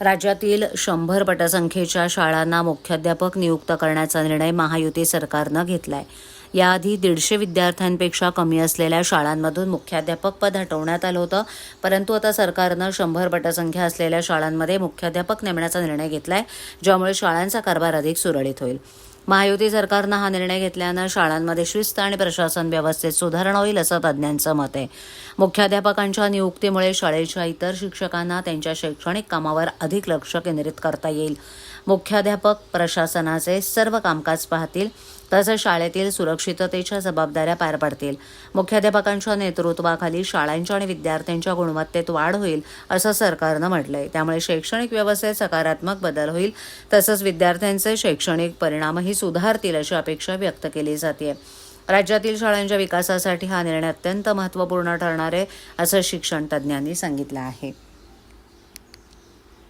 राज्यातील शंभर पटसंख्येच्या शाळांना मुख्याध्यापक नियुक्त करण्याचा निर्णय महायुती सरकारनं घेतलाय. याआधी दीडशे विद्यार्थ्यांपेक्षा कमी असलेल्या शाळांमधून मुख्याध्यापक पद हटवण्यात आलं होतं. परंतु आता सरकारनं शंभर पटसंख्या असलेल्या शाळांमध्ये मुख्याध्यापक नेमण्याचा निर्णय घेतलाय ज्यामुळे शाळांचा कारभार अधिक सुरळीत होईल. महायुती सरकारनं हा निर्णय घेतल्यानं शाळांमध्ये शिस्त आणि प्रशासन व्यवस्थेत सुधारणा होईल असं तज्ज्ञांचं मत आहे. मुख्याध्यापकांच्या नियुक्तीमुळे शाळेच्या इतर शिक्षकांना त्यांच्या शैक्षणिक कामावर अधिक लक्ष केंद्रित करता येईल. मुख्याध्यापक प्रशासनाचे सर्व कामकाज पाहतील तसंच शाळेतील सुरक्षिततेच्या जबाबदाऱ्या पार पडतील. मुख्याध्यापकांच्या नेतृत्वाखाली शाळांच्या आणि विद्यार्थ्यांच्या गुणवत्तेत वाढ होईल असं सरकारनं म्हटलंय. त्यामुळे शैक्षणिक व्यवस्थेत सकारात्मक बदल होईल तसंच विद्यार्थ्यांचे शैक्षणिक परिणामही सुधारतील अशी अपेक्षा व्यक्त केली जाते राज्यातील शाळांच्या विकासासाठी हा निर्णय अत्यंत महत्त्वपूर्ण ठरणार आहे असं शिक्षण तज्ज्ञांनी सांगितलं आहे.